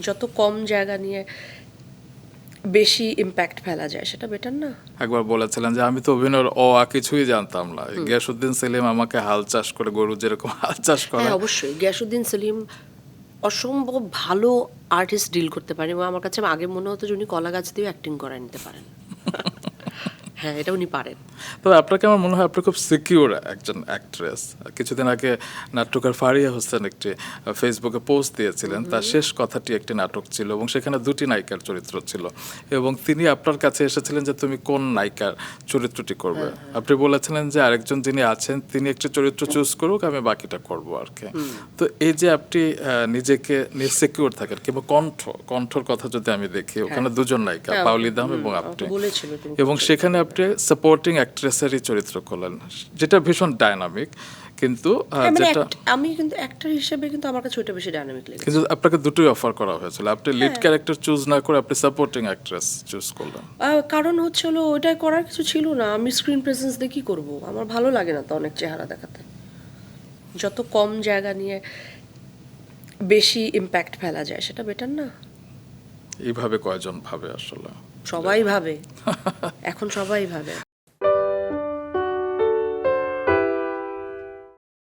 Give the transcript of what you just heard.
যত কম জায়গা নিয়ে বেশি ইম্প্যাক্ট ফেলা যায় সেটা বেটার না? একবার বলেছিলেন যে আমি তো অভিনয়ের অ আ কিছুই জানতাম না। গিয়াসুদ্দিন সেলিম আমাকে হাল চাষ করে গরু যেরকম হাল চাষ করে। হ্যাঁ অবশ্যই। গিয়াসুদ্দিন সেলিম অসম্ভব ভালো আর্টিস্ট ডিল করতে পারেন এবং আমার কাছে আগে মনে হতো যে উনি কলা গাছ দিয়ে অ্যাক্টিং করায় নিতে পারেন। হ্যাঁ এটা উনি পারেন। তবে আপনাকে আমার মনে হয় আপনি খুব সিকিউর একজন অ্যাক্ট্রেস কিছুদিন আগে নাট্যকার ফারিয়া হোসেন একটি ফেসবুকে পোস্ট দিয়েছিলেন। তার শেষ কথাটি একটি নাটক ছিল এবং সেখানে দুটি নায়িকার চরিত্র ছিল। এবং তিনি আপনার কাছে এসেছিলেন যে তুমি কোন নায়িকার চরিত্রটি করবে। আপনি বলেছিলেন যে আরেকজন যিনি আছেন তিনি একটি চরিত্র চুজ করুক আমি বাকিটা করব আর কি। তো এই যে আপনি নিজেকে সিকিউর থাকেন কিংবা কণ্ঠ কণ্ঠর কথা যদি আমি দেখি ওখানে দুজন নায়িকা হ্যাঁ, পাউলি দাম এবং আপনি। এবং সেখানে আপনি সাপোর্টিং অ্যাক্ট্রেসেরই চরিত্র করলেন যেটা ভীষণ ডাইনামিক কিন্তু হ্যাঁ, মানে যেটা আমি কিন্তু অ্যাক্টর হিসেবে কিন্তু আমার কাছে ওইটা বেশি ডাইনামিক লেগেছে। কিন্তু আপনাকে দুটোই অফার করা হয়েছিল। আপনি লিড। ক্যারেক্টার চুজ না করে আপনি সাপোর্টিং অ্যাক্ট্রেস চুজ করলেন। কারণ হচ্ছে হলো ওইটাই করার কিছু ছিল না। আমি স্ক্রিন প্রেজেন্স দিয়ে কি করব? আমার ভালো লাগে না তো অনেক চেহারা দেখাতে। যত কম জায়গা নিয়ে বেশি ইম্প্যাক্ট ফেলা যায় সেটা বেটার না? এইভাবে কয়জন ভাবে আসলে? সবাই ভাবে। এখন সবাই ভাবে।